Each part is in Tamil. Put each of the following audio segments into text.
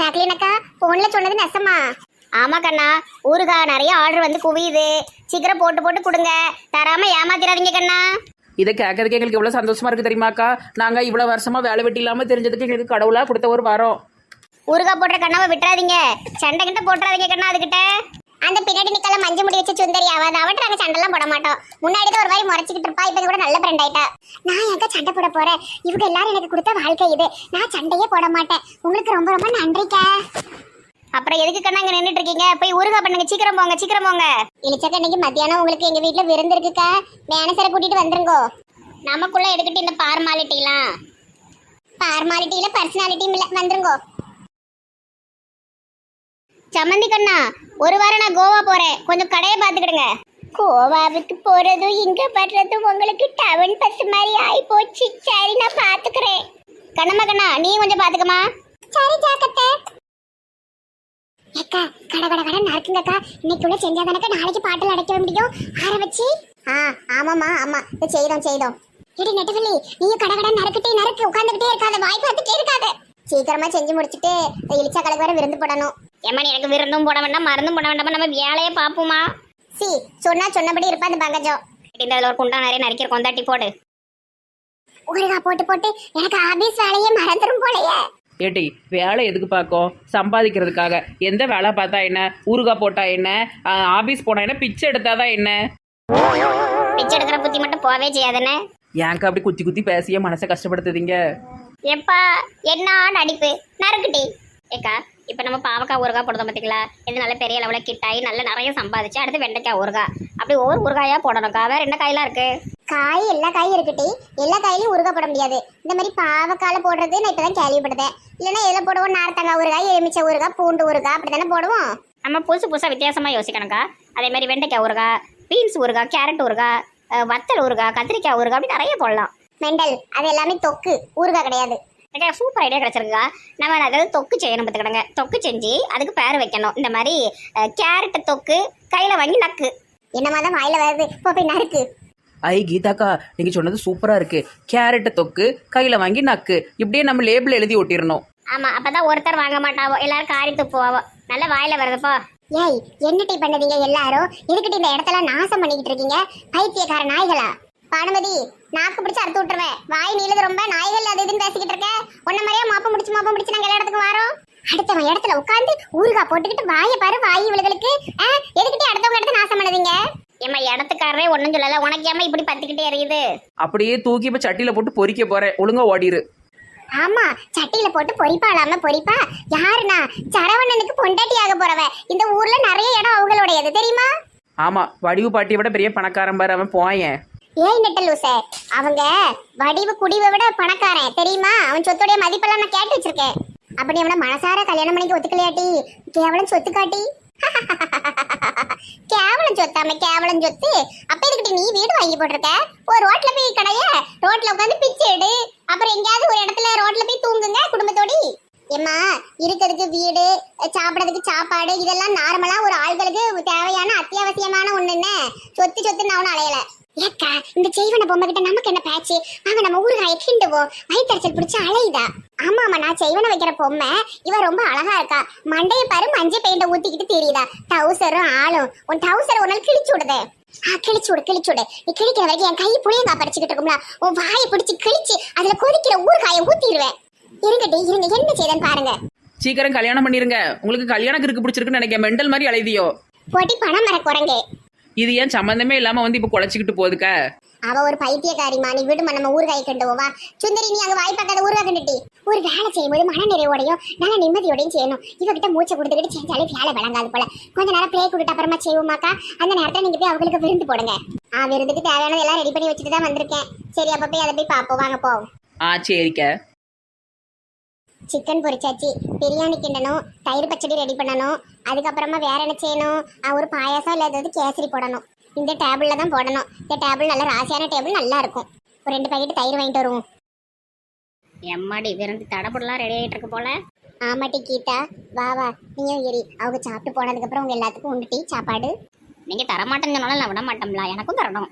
சாக்லின் அக்கா போன்ல சொன்னது நெசமா? ஆமா கண்ணா ஊறுகாய் நிறைய ஆர்டர் வந்து குவியுது. சீக்கிரம் போட்டு போட்டு கொடுங்க. தராம ஏமாத்திராதீங்க கண்ணா. இதை கேட்கறதுக்கு எங்களுக்கு எவ்வளோ சந்தோஷமா இருக்கு தெரியுமாக்கா நாங்கள் இவ்வளோ வருஷமா வேலை வெட்டி இல்லாமல் தெரிஞ்சதுக்கு எங்களுக்கு கடவுளாக கொடுத்த ஒரு வரோம். ஊறுகாய் போடுற கண்ணாவை விட்டுறாதீங்க. சண்டை கிட்ட போட்டுறாதீங்க கண்ணா அதுகிட்ட. அந்த பின்னாடி நிக்கல மஞ்சள் முடி வச்சு சுந்தரி ஆகாது அவட்ட நாங்க சண்டைலாம் போட மாட்டோம். முன்னாடி தான் ஒரு மாதிரி முறைச்சிக்கிட்டு இருப்பா. இப்போ கூட நல்ல ஃப்ரெண்ட் ஆயிட்டா. நான் எங்க சண்டை போட போறேன்? இவங்க எல்லாரும் எனக்கு கொடுத்த வாழ்க்கை இது. நான் சண்டையே போட மாட்டேன். உங்களுக்கு ரொம்ப ரொம்ப நன்றிக்கா. அப்புறம் எதுக்கு கண்ணா இங்க நின்னுட்டு இருக்கீங்க? போய் ஊருகா பண்ணுங்க. சீக்கிரம் போங்க சீக்கிரம் போங்க. இளிச்சக்க இன்னைக்கு மத்தியானம் உங்களுக்கு எங்க வீட்ல விருந்து இருக்குக்கா. மேனசரை கூட்டிட்டு வந்துருங்கோ. நமக்குள்ள எடுத்துட்டு இந்த பார்மாலிட்டிலாம். பார்மாலிட்டியில பர்சனாலிட்டியும் இல்லை. வந்துருங்கோ. சம்மந்தி கண்ணா ஒரு வாரம் நான் கோவா போறேன். கொஞ்சம் கடையை பார்த்துக்கிடுங்க. கோவாவுக்கு போறதும் இங்க வர்றதும் உங்களுக்கு டவுன் பஸ் மாதிரி ஆயி போச்சு. சரி நான் பாத்துக்கிறேன் கண்ணம்மா கண்ணா நீ கொஞ்சம் பாத்துக்கமா சரி ஜாக்கத்தை அக்கா கட கட கட நடக்குங்கக்கா. இன்னைக்குள்ள செஞ்சாதானக்கா நாளைக்கு பாட்டில் அடைக்க முடியும்? ஆற வச்சு. ஆ ஆமாம்மா ஆமா. இது செய்தோம் செய்தோம். இடி நெட்டவள்ளி நீ கட கட நடக்கிட்டே நறுக்கு உட்காந்துக்கிட்டே இருக்காத வாய் பார்த்துட்டே இருக்காத. சீக்கிரமா செஞ்சு முடிச்சுட்டு இந்த கடைக்கு வர விருந்து போடணும். ஏமா எனக்கு விருந்தும் போட வேண்டாம் மருந்தும் போட வேண்டாம் நம்ம வேலையே பாப்போமா சி சொன்னா சொன்னபடி இருப்பா அந்த பங்கஜம் இந்த அதுல ஒரு குண்டா நிறைய நறுக்கிற கொந்தாட்டி போடு. ஊருகா போட்டு போட்டு எனக்கு ஆபீஸ் வேலையே மறந்துடும் போலயே. ஏட்டி வேலை எதுக்கு பார்க்கோம்? சம்பாதிக்கிறதுக்காக. எந்த வேலை பார்த்தா என்ன? ஊறுகாய் போட்டா என்ன? ஆஃபீஸ் போனா என்ன? பிச்சை எடுத்தாதான் என்ன? பிச்சை எடுக்கிற புத்தி மட்டும் போவே செய்யாதுன்னு ஏன்க்கா அப்படி குத்தி குத்தி பேசிய மனசை கஷ்டப்படுத்துதீங்க எப்பா என்ன நடிப்பு? நறுக்குட்டி. ஏக்கா இப்போ நம்ம பாவக்காய் ஊறுகாய் போடுறோம் பார்த்தீங்களா இது நல்ல பெரிய லெவலில் கிட்டாயி நல்ல நிறைய சம்பாதிச்சு அடுத்து வெண்டைக்காய் ஊறுகாய். அப்படி ஒவ்வொரு ஊறுகாயா போடணும்க்கா வேற என்ன காயெல்லாம் இருக்கு? காய் எல்லா காயும் இருக்குட்டி எல்லா காயிலையும் ஊறுகாய் போட முடியாது. இந்த மாதிரி பாவக்கால போடுறது நான் இப்பதான் கேள்விப்படுதேன் இல்லைன்னா எதில் போடுவோம்? நார்த்தங்காய் ஊறுகாய் எலுமிச்சை ஊறுகாய் பூண்டு ஊறுகாய் அப்படி தானே போடுவோம்? நம்ம புதுசு புதுசாக வித்தியாசமாக யோசிக்கணும்க்கா. அதே மாதிரி வெண்டைக்காய் ஊறுகாய் பீன்ஸ் ஊறுகாய் கேரட் ஊறுகாய் வத்தல் ஊறுகாய் கத்திரிக்காய் ஊறுகாய் அப்படி நிறைய போடலாம். மெண்டல் அது எல்லாமே தொக்கு. ஊறுகாய் கிடையாது. எனக்கு சூப்பர் ஐடியா கிடைச்சிருக்கா நம்ம அதாவது தொக்கு செய்யணும் பார்த்துக்கிடுங்க. தொக்கு செஞ்சு அதுக்கு பேர் வைக்கணும். இந்த மாதிரி அஹ், கேரட் தொக்கு கையில் வாங்கி நக்கு. என்னமா தான் வாயில வருது? இப்போ போய் நறுக்கு. ஐ கீதாக்கா நீங்க சொன்னது சூப்பரா இருக்கு. கேரட்டை தொக்கு கையில வாங்கி நக்கு. இப்படியே நம்ம லேபிள் எழுதி ஒட்டிடணும். ஆமா அப்பதான் ஒருத்தர் வாங்க மாட்டாவோ எல்லாரும் காரி துப்புவாவோ. நல்ல வாயில வருதுப்போ ஏய் என்ன டீ பண்ணதீங்க எல்லாரும்? எதுக்கிட்ட இந்த இடத்துல நாசம் பண்ணிக்கிட்டு இருக்கீங்க? பைத்தியக்கார நாய்களா? பானுமதி நாக்கு பிடிச்சு அறுத்து விட்டுருவேன். வாய் நீளது ரொம்ப நாய்கள் அது இதுன்னு பேசிக்கிட்டு இருக்க. உன்ன மாதிரியே மாப்பம் முடிச்சு மாப்பம் முடிச்சு நாங்க எல்லா இடத்துக்கும் வரோம். அடுத்தவன் இடத்துல உட்காந்து ஊறுகாய் போட்டுக்கிட்டு வாயை பாரு வாய் இவளுகளுக்கு. எதுக்கிட்டே அடுத்தவங்க இடத்த நாசம் பண்ணுதீங்க? ஏம்மா இடத்துக்காரரே ஒன்றும் சொல்லல. உனக்கு ஏமா இப்படி பத்திக்கிட்டே எறியுது அப்படியே தூக்கி இப்ப சட்டியில போட்டு பொரிக்க போறேன். ஒழுங்கா ஓடிரு. ஆமா சட்டியில போட்டு பொரிப்பாளாம பொரிப்பா யாருனா சரவணனுக்கு பொண்டாட்டியாக போறவ. இந்த ஊர்ல நிறைய இடம் அவங்களுடையது. தெரியுமா? ஆமா வடிவு பாட்டியை விட பெரிய பணக்காரன் பாரு அவன் போயேன். ஏய் நெட்ட லூசே அவங்க வடிவு குடிவை விட பணக்காரன். தெரியுமா? அவன் சொத்துடைய மதிப்பெல்லாம் நான் கேட்டு வச்சிருக்கேன். அப்படி அவனை மனசார கல்யாணம் பண்ணிக்க ஒத்துக்கலையாட்டி? கேவலம் சொத்து காட்டி. கேவலம் சொத்தாம கேவலம் சொத்து. அப்ப இதுக்கிட்ட நீ வீடு வாங்கி போட்டிருக்க? ஒரு ரோட்ல போய் கடைய ரோட்ல உட்காந்து பிச்சை எடு. அப்புறம் எங்கேயாவது ஒரு இடத்துல ரோட்ல போய் தூங்குங்க குடும்பத்தோடி. ஏம்மா இருக்கிறதுக்கு வீடு சாப்பிடறதுக்கு சாப்பாடு இதெல்லாம் நார்மலா ஒரு ஆள்களுக்கு தேவையான அத்தியாவசியமான ஒண்ணு சொத்து சொத்து நான் ஒன்னும் அலையல. ஏக்கா இந்த செய்வன பொம்மை கிட்ட நமக்கு என்ன பேச்சு? வாங்க நம்ம ஊருகாய கிண்டுவோம். வயிற்றுச்சல் பிடிச்சு அலையுதா? ஆமா ஆமா நான் செய்வன வைக்கிற பொம்மை. இவ ரொம்ப அழகா இருக்கா. மண்டைய பாரு மஞ்சள் பெயிண்ட ஊத்திக்கிட்டு தெரியுதா. டவுசரும் ஆளும். உன் டவுசர் ஒரு நாள் கிழிச்சு விடுதே. ஆ கிழிச்சு விடு கிழிச்சு விடு. நீ கிழிக்கிற வரைக்கும் என் கை புளியங்கா படிச்சுக்கிட்டு இருக்கும்ல. உன் வாயை பிடிச்சு கிழிச்சு அதுல கொதிக்கிற ஊறுகாயை ஊத்திடுவேன். இருங்கடி இருங்க. என்ன செய்தேன்னு பாருங்க. சீக்கிரம் கல்யாணம் பண்ணிருங்க. உங்களுக்கு கல்யாணம் இருக்கு பிடிச்சிருக்குன்னு நினைக்கிறேன். மெண்டல் மாதிரி அலைதியோ போட்டி பணம் மர குரங்கே. இது ஏன் சம்மந்தமே இல்லாம வந்து இப்ப குழச்சிக்கிட்டு போகுதுக்க? அவ ஒரு பைத்தியக்காரிமா நீ விடுமா நம்ம ஊறுகாய் கண்டுவோவா சுந்தரி நீ அங்க வாய் பார்க்காத ஊறுகாய் கண்டுட்டி. ஒரு வேலை செய்யும்போது மன நிறைவோடையும் நல்ல நிம்மதியோடையும் செய்யணும். இவகிட்ட மூச்சை கொடுத்துக்கிட்டு செஞ்சாலே வேலை விளங்காது போல. கொஞ்ச நேரம் பிரேக் விட்டுட்டு அப்புறமா செய்வோமாக்கா? அந்த நேரத்துல நீங்க போய் அவங்களுக்கு விருந்து போடுங்க. ஆ விருந்துக்கு தேவையானது எல்லாம் ரெடி பண்ணி வச்சுட்டு தான் வந்திருக்கேன். சரி அப்ப போய் அதை போய் பார்ப்போம் வாங்க போவோம். ஆ சரிக்க. சிக்கன் பொரிச்சாச்சு. பிரியாணி கிண்டணும் தயிர் பச்சடி ரெடி பண்ணணும். அதுக்கப்புறமா வேற என்ன செய்யணும்? ஒரு பாயாசம் இல்லை ஏதாவது கேசரி போடணும். இந்த டேபிள்ல தான் போடணும். இந்த டேபிள் நல்ல ராசியான டேபிள் நல்லா இருக்கும். ஒரு ரெண்டு பாக்கெட் தயிர் வாங்கிட்டு வருவோம். எம்மாடி விருந்து தடப்படலாம் ரெடி ஆகிட்டு இருக்கு போல. ஆமாட்டி கீதா வா வா. நீயும் ஏறி அவங்க சாப்பிட்டு போனதுக்கப்புறம் உங்க எல்லாத்துக்கும் உண்டு டீ சாப்பாடு. நீங்க தரமாட்டேன்னு சொன்னாலும் நான் விட மாட்டோம்ல எனக்கும் தரணும்.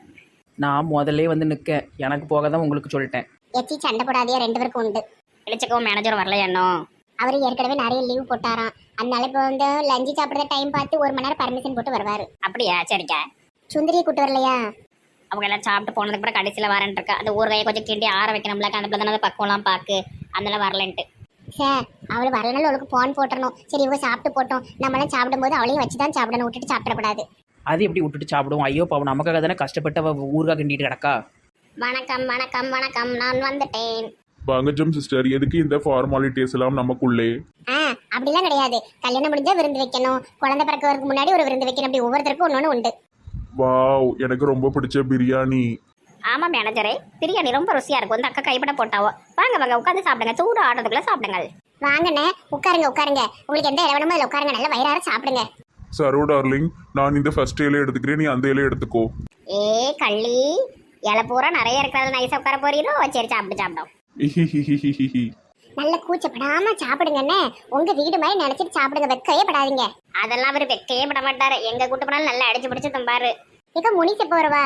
நான் முதல்ல வந்து நிற்க எனக்கு போக தான் உங்களுக்கு சொல்லிட்டேன். எச்சி சண்டை போடாதையா ரெண்டு பேருக்கும் உண்டு. இழிச்சக்கவும் மேனேஜர் வரல அவர் ஏற்கனவே நிறைய லீவ் போட்டாராம். அதனால இப்போ வந்து லஞ்சு சாப்பிட்ற டைம் பார்த்து ஒரு மணி நேரம் பர்மிஷன் போட்டு வருவாரு. அப்படியா? சரிக்கா. சுந்தரியை கூட்டு வரலையா? அவங்க எல்லாம் சாப்பிட்டு போனதுக்கு அப்புறம் கடைசியில் வரேன் இருக்கா. அந்த ஊறுகாயை கொஞ்சம் கிண்டி ஆற வைக்கணும்ல அந்த பிள்ளை தானே பக்குவம்லாம் பார்க்கு அதனால வரலன்ட்டு. சார் அவள் வரலனால அவளுக்கு போன் போட்டுறணும். சரி இவங்க சாப்பிட்டு போட்டோம். நம்மளாம் சாப்பிடும்போது அவளையும் வச்சு தான் சாப்பிடணும் விட்டுட்டு சாப்பிடக்கூடாது. அது எப்படி விட்டுட்டு சாப்பிடுவோம் ஐயோ பாவம் நமக்காக தானே கஷ்டப்பட்டு அவ ஊருகா கிண்டிட்டு கிடக்கா? வணக்கம் வணக்கம் வணக்கம். நான் வந்துட்டேன். பங்கஜம் சிஸ்டர் எதுக்கு இந்த ஃபார்மாலிட்டிஸ் எல்லாம் நமக்குள்ளே? ஆ அப்படிலாம் கிடையாது. கல்யாணம் முடிஞ்சா விருந்து வைக்கணும். குழந்தை பிறக்கறதுக்கு முன்னாடி ஒரு விருந்து வைக்கணும். அப்படி ஒவ்வொருத்தருக்கும் ஒன்று உண்டு. வாவ் எனக்கு ரொம்ப பிடிச்ச பிரியாணி. ஆமாம் மேனேஜரே பிரியாணி ரொம்ப ருசியாக இருக்கும். இந்த அக்கா கைப்பட போட்டாவோ. வாங்க வாங்க உட்காந்து சாப்பிடுங்க. சூடு ஆடுறதுக்குள்ள சாப்பிடுங்க வாங்கண்ணே உட்காருங்க உட்காருங்க. உங்களுக்கு எந்த இடம் வேணுமோ அதில் உட்காருங்க. நல்லா வயிறார சாப்பிடுங்க. சரோ டார்லிங் நான் இந்த ஃபர்ஸ்ட் இலையை எடுத்துக்கிறேன். நீ அந்த இலையை எடுத்துக்கோ. ஏ கள்ளி. இலை பூரா நிறைய இருக்கிறது நைஸாக உட்கார போறீரோ சரி சாப்பிட்டு சாப்பிடும் இஹிஹிஹிஹிஹி. நல்ல கூச்சப்படாம சாப்பிடுங்கண்ணே. உங்க வீடு மாதிரி நினைச்சிட்டு சாப்பிடுங்க வெக்கையே படாதீங்க. அதெல்லாம் அவர் வெக்கையே பட மாட்டாரு. எங்க கூட்டு போனாலும் நல்லா அடிச்சு பிடிச்சு தும்பாரு. இக்க முனிக்க போறவா?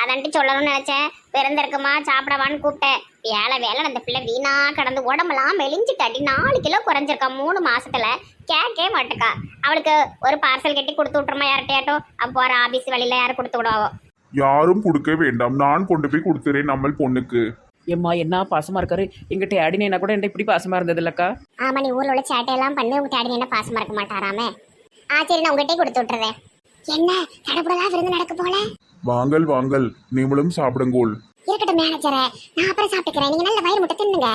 அதான்ட்டு சொல்லணும்னு நினைச்சேன். பிறந்திருக்குமா சாப்பிடவான்னு கூப்பிட்டேன். வேலை வேலை அந்த பிள்ளை வீணா கடந்து உடம்பெல்லாம் மெலிஞ்சிட்டாட்டி நாலு கிலோ குறைஞ்சிருக்கா மூணு மாசத்துல. கேட்கவே மாட்டுக்கா. அவளுக்கு ஒரு பார்சல் கட்டி கொடுத்து விட்டுருமா யார்கிட்டயாட்டும்? அப்போ ஒரு ஆபீஸ் வழியில யாரும் கொடுத்து விடுவாவோ. யாரும் கொடுக்க வேண்டாம். நான் கொண்டு போய் கொடுத்துறேன் நம்ம பொண்ணுக்கு. ஏம்மா என்ன பாசமா இருக்காரு? எங்க டேடினா கூட என்கிட்ட இப்படி பாசமா இருந்தது இல்லக்கா ஆமா நீ ஊர்ல உள்ள சேட்டையெல்லாம் பண்ணி உங்க டேடி என்ன பாசமா இருக்க மாட்டாராமே. ஆ சரி நான் உங்ககிட்டயே கொடுத்து விட்டுறேன். என்ன தடபுடலா விருந்து நடக்க போல? வாங்கல் வாங்கல் நீங்களும் சாப்பிடுங்கோள் இருக்கட்டும் மேனேஜரே நான் அப்புறம் சாப்பிட்டுக்கிறேன். நீங்க நல்ல வயிறு முட்டை தின்னுங்க.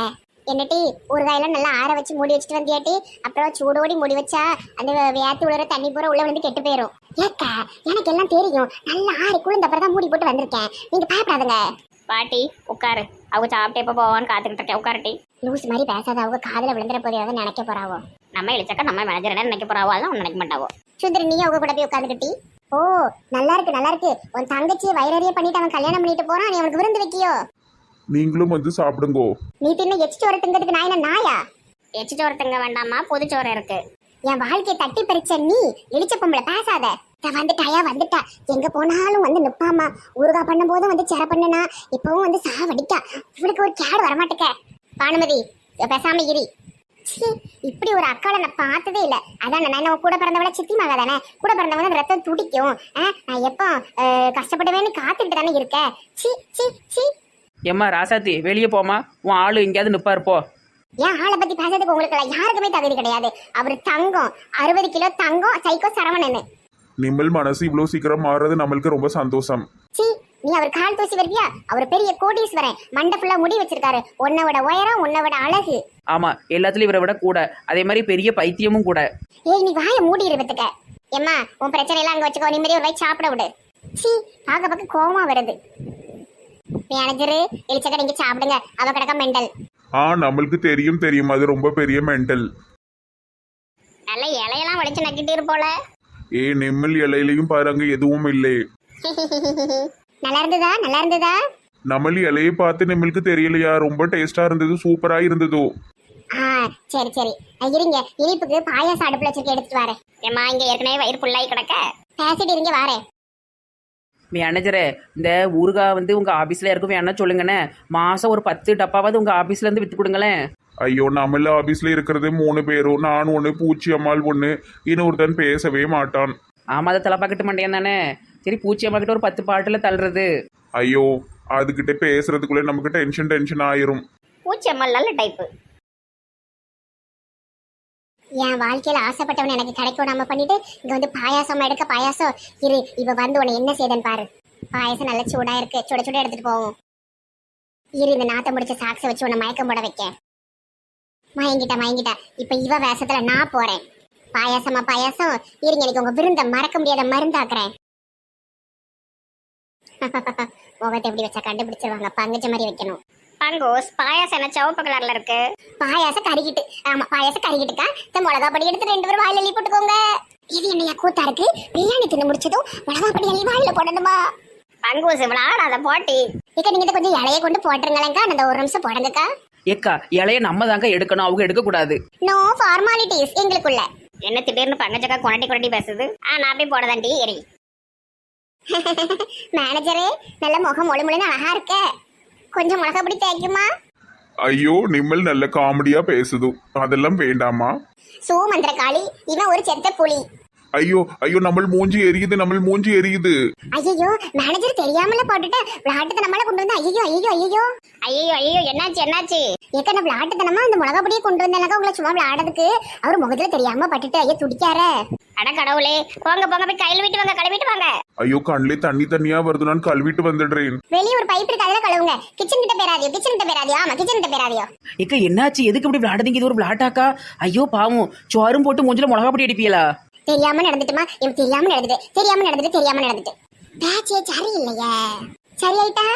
என்னட்டி ஊறுகாயெல்லாம் நல்லா ஆற வச்சு மூடி வச்சுட்டு வந்தியாட்டி அப்புறம் சூடோடி மூடி வச்சா அந்த வேத்து விழுற தண்ணி பூரா உள்ள வந்து கெட்டு போயிடும் ஏக்கா எனக்கு எல்லாம் தெரியும். நல்லா ஆறி குளிர்ந்த அப்புறம் தான் மூடி போட்டு வந்திருக்கேன். நீங்க பயப்படாதுங்க. பாட்டி உட்காரு. அவங்க சாப்பிட்டு எப்போ போவான்னு காத்துக்கிட்டு இருக்கேன். உட்காரட்டி. லூஸ் மாதிரி பேசாத அவங்க காதுல விழுந்துற போதையாவது நினைக்க போறாவோ? நம்ம இழிச்சக்கா நம்ம மேனேஜர் என்ன நினைக்க போறாவோ அதெல்லாம் ஒன்றும் நினைக்க மாட்டாவோ? சுந்தரி நீ அவங்க கூட போய் உட்காந்துக்கிட்டி. ஓ நல்லா இருக்கு நல்லா இருக்கு. உன் தங்கச்சி வயிறறிய பண்ணிட்டு அவன் கல்யாணம் பண்ணிட்டு போறான் நீ அவனுக்கு விருந்து வைக்கியோ? நீங்களும் வந்து சாப்பிடுங்கோ. நீ தின்ன எச்சு சோறு திங்கிறதுக்கு நான் என்ன நாயா? எச்சு சோறு திங்க வேண்டாமா? புதுச்சோறு இருக்கு. என் வாழ்க்கையை தட்டி பறிச்ச நீ இழிச்ச பொம்பளை பேசாத. நான் வந்துட்டாயா வந்துட்டா. எங்க போனாலும் வந்து நிப்பாமா. ஊருகா பண்ணும் போதும் வந்து சேர பண்ணனா. இப்பவும் வந்து சாவடிக்கா. இவளுக்கு ஒரு கேடு வரமாட்டேக்க. பானுமதி பேசாம இரி. ச்சீ, இப்படி ஒரு அக்காவை நான் பார்த்ததே இல்ல. அதான் நான் நம்ம கூட பிறந்தவள சித்தி மக தானே கூட பிறந்தவங்க ரத்தம் துடிக்கும். நான் எப்போ அஹ், கஷ்டப்படுவேன்னு காத்துட்டு தானே இருக்கேன் சி சி சி ஏம்மா ராசாத்தி வெளியே போமா உன் ஆளு எங்கேயாவது நிப்பா போ. என் ஆளை பத்தி பேசுறதுக்கு உங்களுக்கு யாருக்குமே தகுதி கிடையாது. அவர் தங்கம். அறுபது கிலோ தங்கம் சைக்கோ சரவணன் நிம்மல் மனசு இவ்வளோ சீக்கிரம் மாறுறது நம்மளுக்கு ரொம்ப சந்தோஷம். சி நீ அவர் கால் தூசி வருவியா அவர் பெரிய கோடீஸ்வரன். மண்டை ஃபுல்லா முடி வச்சிருக்காரு. உன்னை விட உயரம் உன்னை விட அழகு. ஆமா எல்லாத்துலயும் இவரை விட கூட. அதே மாதிரி பெரிய பைத்தியமும் கூட. ஏய் நீ வாய மூடி இருபத்துக்க ஏம்மா உன் பிரச்சனை எல்லாம் அங்க வச்சுக்கோ. நிம்மதி ஒரு வாய் சாப்பிட விடு. சி பார்க்க பார்க்க கோவமா வருது. மேனேஜரு எலிச்சக்க நீங்க சாப்பிடுங்க. அவ கிடக்க மெண்டல். ஆ நம்மளுக்கு தெரியும் தெரியும். அது ரொம்ப பெரிய மென்டல் நல்ல இலையெல்லாம் வலிச்சு நக்கிட்டு இருப்போல ஏ நிம்மல் இலையிலையும் பாருங்க எதுவும் இல்லை. நல்லா இருந்ததா? நல்லா இருந்ததா? நம்மள் இலையை பார்த்து நம்மளுக்கு தெரியலையா? ரொம்ப டேஸ்டா இருந்தது சூப்பரா இருந்ததோ. ஆ சரி சரி. இருங்க. இனிப்புக்கு பாயாசம் அடுப்புல வச்சிருக்க எடுத்துட்டு வரேன். ஏம்மா இங்க ஏற்கனவே வயிறு ஃபுல்லாகி கிடக்க. பேசிட்டு இருங்க வரேன். மேனேஜரே இந்த ஊறுகா வந்து உங்க ஆபீஸ்ல இருக்கும். வேணா சொல்லுங்கண்ணே. மாசம் ஒரு பத்து டப்பாவது உங்க ஆபீஸ்ல இருந்து வித்து கொடுங்களேன். ஐயோ நம்மள ஆபீஸ்ல இருக்கிறது மூணு பேரும். நான் ஒன்று பூச்சி அம்மாள் ஒன்று இன்னொருத்தன் பேசவே மாட்டான். ஆமா அதை தலைப்பாக்கட்டு மாட்டேன் தானே. சரி பூச்சி அம்மா கிட்ட ஒரு பத்து பாட்டுல தள்ளுறது. ஐயோ அதுகிட்ட பேசுறதுக்குள்ள நமக்கு டென்ஷன் டென்ஷன் ஆயிரும். பூச்சி அம்மா நல்ல டைப்பு என் வாழ்க்கையில ஆசைப்பட்டவன் எனக்கு கிடைக்கும். நம்ம பண்ணிட்டு இங்கே வந்து பாயாசம் எடுக்க பாயாசம். இரு இவ வந்து உன்னை என்ன செய்தன் பாரு. பாயாசம் நல்ல சூடாக இருக்கு. சுட சுட எடுத்துட்டு போவோம். இரு இந்த நாத்த முடிச்ச சாக்ஸை வச்சு உன்னை மயக்கம் போட வைக்க. மயங்கிட்ட மயங்கிட்ட. இப்போ இவ வேஷத்துல நான் போறேன். பாயாசமா பாயாசம். இருங்க எனக்கு உங்க விருந்த மறக்க முடியாத மருந்தாக்குறேன். முகத்தை எப்படி வச்சா கண்டுபிடிச்சிருவாங்க. பங்குச்ச மாதிரி வைக்கணும். பங்கோஸ் பாயாசம் என்ன சிவப்பு கலர்ல இருக்கு? பாயாசம் கருகிட்டு. ஆமா பாயாசம் கருகிட்டுக்கா. இந்த மிளகா பொடி எடுத்து ரெண்டு பேரும் வாயில அள்ளி போட்டுக்கோங்க. இது என்னையா கூத்தா இருக்கு பிரியாணி தின்னு முடிச்சதும் மிளகா பொடி அள்ளி வாயில போடணுமா? பங்கோஸ் விளாடாத போட்டி. இக்க நீங்க இதை கொஞ்சம் இலைய கொண்டு போட்டுருங்களேங்க்கா அந்த ஒரு நிமிஷம் போடுங்கக்கா. ஏக்கா இலைய நம்ம தாங்க எடுக்கணும். அவங்க எடுக்க கூடாது நோ ஃபார்மாலிட்டிஸ் எங்களுக்குள்ள. என்ன திடீர்னு பங்கச்சக்கா கொரட்டி கொரட்டி பேசுது. ஆ நான் போய் போடதாண்டி. எரி மேனேஜரே நல்ல முகம் மொழி மொழின்னு அழகா இருக்க. கொஞ்சம் மிளகா பொடி தேய்க்குமா? ஐயோ நிம்மல் நல்ல காமெடியா பேசுது. அதெல்லாம் வேண்டாமா சூ மந்திரகாளி இவன் ஒரு செத்த புலி. ஐயோ ஐயோ நம்ம மூஞ்சி எரியுது நம்ம மூஞ்சி எரியுது. ஐயோ மேனேஜர் தெரியாமல போட்டுட்டு விளையாட்டு நம்மள கொண்டு வந்து ஐயோ ஐயோ ஐயோ ஐயோ ஐயோ என்னாச்சு என்னாச்சு? ஏக்கன விளையாட்டுத்தனமா அந்த மிளகா பொடியை கொண்டு வந்தேனாக்கா உங்களை சும்மா விளையாடுறதுக்கு? அவர் முகத்துல தெரியாம பட்டுட்டு ஐயோ துடிக்காரே. அட கடவுளே போங்க போங்க போய் கையில் விட்டு வாங்க கழுவிட்டு வாங்க. ஐயோ கண்ணிலே தண்ணி தண்ணியா வருது நான் கழுவிட்டு வந்துடுறேன். வெளியே ஒரு பைப் இருக்கு அதுல கழுவுங்க. கிச்சன் கிட்ட பேராதியோ கிச்சன் கிட்ட பேராதியோ ஆமா கிச்சன் கிட்ட பேராதியோ ஏக்கா என்னாச்சு? எதுக்கு இப்படி விளையாடுறீங்க இது ஒரு விளையாட்டாக்கா ஐயோ பாவம். சோறும் போட்டு மூஞ்சில மிளகா பொடி அடிப்பீங்களா? தெரியாம நடந்துட்டுமா? எனக்கு தெரியாம நடந்துட்டு தெரியாம நடந்துட்டு தெரியாம நடந்துட்டு. பேச்சே சரியில்லையே. சரியாயிட்டா?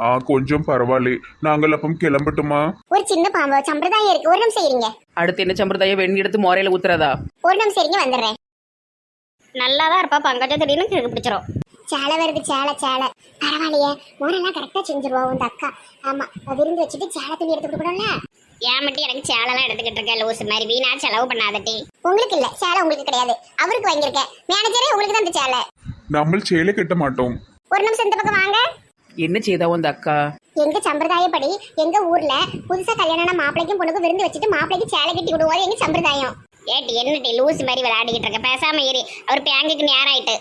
ஆ கொஞ்சம் பரவாயில்ல. நாங்கள் அப்பம் கிளம்பட்டுமா? ஒரு சின்ன பாம்பு சம்பிரதாயம் இருக்கு. ஒரு நிமிஷம் இருங்க. அடுத்து என்ன சம்பிரதாயம்? வெண்ணி எடுத்து மொரையில ஊத்துறதா? ஒரு நிமிஷம் இருங்க வந்துடுறேன். நல்லா தான் இருப்பா பங்கஜம் திடீர்னு கிழக்கு பிடிச்சிரும். சேலை வருது சேலை சேலை. பரவாயில்லையே மோரெல்லாம் கரெக்டா செஞ்சிருவோம் உங்க அக்கா. ஆமா விருந்து வச்சுட்டு சேலை துணி எடுத்து கொடுக்கணும்ல? ஏன் மட்டும் எனக்கு சேலெல்லாம் எடுத்துக்கிட்டு இருக்கேன் லூஸ் மாதிரி வீணா செலவு பண்ணாதட்டி. உங்களுக்கு இல்ல சேலை உங்களுக்கு கிடையாது. அவருக்கு வாங்கியிருக்கேன் மேனேஜரே உங்களுக்கு தான் இந்த சேலை. நம்ம சேலை கட்ட மாட்டோம். ஒரு நிமிஷம் இந்த பக்கம் வாங்க. என்ன செய்தா அந்த அக்கா? எங்க சம்பிரதாயப்படி எங்க ஊர்ல புதுசா கல்யாணம் மாப்பிளைக்கும் பொண்ணுக்கும் விருந்து வச்சுட்டு மாப்பிளைக்கு சேலை கட்டி விடுவோம். எங்க சம்பிரதாயம்? ஏட்டி என்னட்டி லூஸ் மாதிரி விளையாடிக்கிட்டு இருக்க? பேசாம ஏறி அவர் பேங்குக்கு நேரம் ஆயிட்டு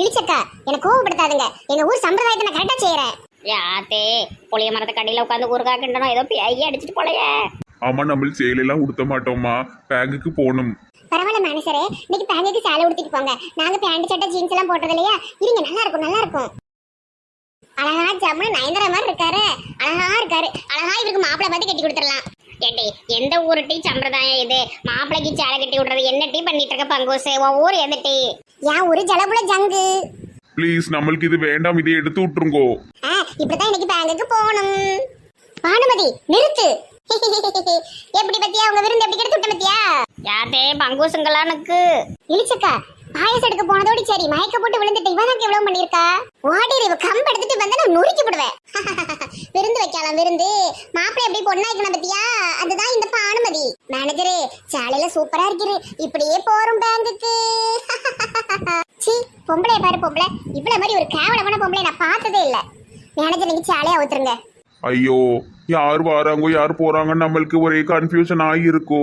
இழிச்சக்கா எனக்கு கோவப்படுத்தாதுங்க. எங்க ஊர் சம்பிரதாயத்தை நான் கரெக்டா செய்யறேன் யாத்தே புளிய மரத்துக்கு அடியில் உட்காந்து ஊருக்கா கிண்டணும். ஏதோ பேய் அடிச்சிட்டு போலையே. ஆமா நம்ம சேலையெல்லாம் உடுத்த மாட்டோமா பேங்குக்கு போகணும். பரவாயில்ல மேனேஜரே இன்னைக்கு பேங்குக்கு சேலை உடுத்திட்டு போங்க. நாங்க பேண்ட் சட்டை ஜீன்ஸ் எல்லாம் போட்டது இல்லையா? இருங்க நல்லா இருக்கும் நல்லா இருக்கும். அழகா ஜம்மு நயன்தரா மாதிரி இருக்காரு. அழகா இருக்காரு. அழகா இவருக்கு மாப்பிள்ளை பார்த்து கட்டி கொடுத்துடலாம். ஏட்டி எந்த ஊரு டீ சம்பிரதாயம் இது? மாப்பிள்ளைக்கு சேலை கட்டி விடுறது என்ன டீ பண்ணிட்டு இருக்க பங்கோசு? உன் ஊர் எது டீ ஏன் ஒரு ஜலபுல ஜங்கு. ப்ளீஸ் நம்மளுக்கு இது வேண்டாம். இதை எடுத்து விட்டுருங்கோ. ஆ, இப்படித்தான் இன்னைக்கு பேங்குக்கு போகணும். பானுமதி நிறுத்து. எப்படி பத்தியா? உங்க விருந்து எப்படி கெடுத்து விட்ட பத்தியா? யாத்தே பங்கூசுங்களானுக்கு. இழிச்சக்கா பாயசம் எடுக்க போனதோடு சரி மயக்க போட்டு விழுந்துட்டு இவனுக்கு எவ்வளவு பண்ணிருக்கா ஓடிரு இவ கம்பு எடுத்துட்டு வந்து நான் நொறுக்கி விடுவேன் விருந்து வைக்கலாம் விருந்து. மாப்பிள்ளை எப்படி பொண்ணாய்க்கணும் பத்தியா? அதுதான் இந்த பானுமதி மேனேஜரே சாலையில சூப்பரா இருக்கிறது இப்படியே போறோம் பேங்குக்கு சி பொம்பளை பாரு பொம்பளை. இவ்வளவு மாதிரி ஒரு கேவலமான பொம்பளை நான் பார்த்ததே இல்ல. மேனேஜர் நீங்க சாலையா ஊத்துருங்க ஐயோ யார் வராங்கோ யார் போறாங்க நம்மளுக்கு ஒரே கன்ஃபியூஷன் ஆகியிருக்கோ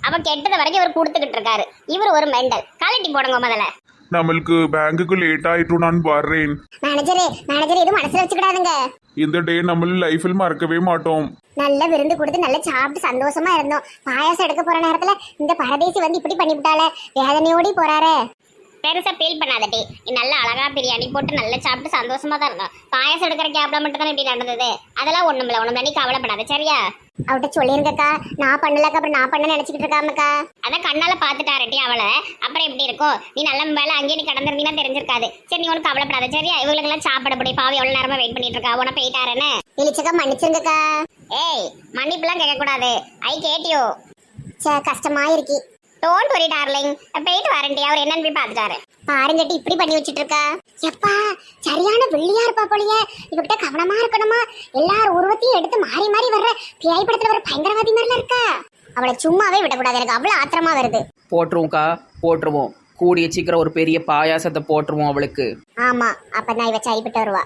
அவ கெட்டது வரைக்கும் இவர் கொடுத்துக்கிட்டு இருக்காரு. இவர் ஒரு மெண்டல். கழட்டி போடுங்க முதல்ல. நம்மளுக்கு பேங்குக்கு லேட் ஆயிட்டும் நான் வர்றேன். மேனேஜரே மேனேஜர் எதுவும் மனசுல வச்சுக்கிடாதுங்க. இந்த டே நம்ம லைஃபில் மறக்கவே மாட்டோம். நல்ல விருந்து கொடுத்து நல்லா சாப்பிட்டு சந்தோஷமா இருந்தோம். பாயாசம் எடுக்க போற நேரத்துல இந்த பரதேசி வந்து இப்படி பண்ணிவிட்டாலே வேதனையோடி போறாரே. பெருசா ஃபீல் பண்ணாதட்டி நீ நல்ல அழகா பிரியாணி போட்டு நல்லா சாப்பிட்டு சந்தோஷமா தான் இருந்தோம். பாயாசம் எடுக்கிற கேப்ல மட்டும் தான் இப்படி நடந்தது. அதெல்லாம் ஒண்ணும் இல்ல. ஒண்ணும் நீ கவலைப்படாத சரியா? அவட்ட சொல்லிருங்கக்கா. நான் பண்ணலக்கா. அப்புறம் நான் பண்ண நினைச்சுக்கிட்டு இருக்காமக்கா. அதான் கண்ணால பாத்துட்டாரட்டி அவளை. அப்புறம் எப்படி இருக்கும்? நீ நல்ல வேலை அங்கேயே நீ கடந்திருந்தீங்கன்னா தெரிஞ்சிருக்காது. சரி நீ ஒன்றும் கவலைப்படாத சரியா? இவங்களுக்கு எல்லாம் சாப்பிட போய் பாவி எவ்வளவு நேரமா வெயிட் பண்ணிட்டு இருக்கா? உன போயிட்டாருன்னு. இழிச்சக்கா மன்னிச்சிருங்கக்கா. ஏய் மன்னிப்புலாம் கேட்க கூடாது ஐ கேட்டியோ சே கஷ்டமா இருக்கி டோன்ட் வரி டார்லிங் போயிட்டு வரேன்டி. அவர் என்னன்னு போய் பார்த்துட்டாரு பாருங்கட்டி இப்படி பண்ணி வச்சிட்டு இருக்கா எப்பா சரியான வெள்ளியா இருப்பா போலியே. இவகிட்ட கவனமா இருக்கணுமா? எல்லார் உருவத்தையும் எடுத்து மாறி மாறி வர்ற பியாய் படத்துல வர பயங்கரவாதி மாதிரிலாம் இருக்கா? அவளை சும்மாவே விடக்கூடாது. எனக்கு அவ்வளவு ஆத்திரமா வருது. போட்டுருவோம்க்கா போட்டுருவோம். கூடிய சீக்கிரம் ஒரு பெரிய பாயாசத்தை போட்டுருவோம் அவளுக்கு. ஆமா அப்ப நான் இவ சரிப்பட்டு வருவா.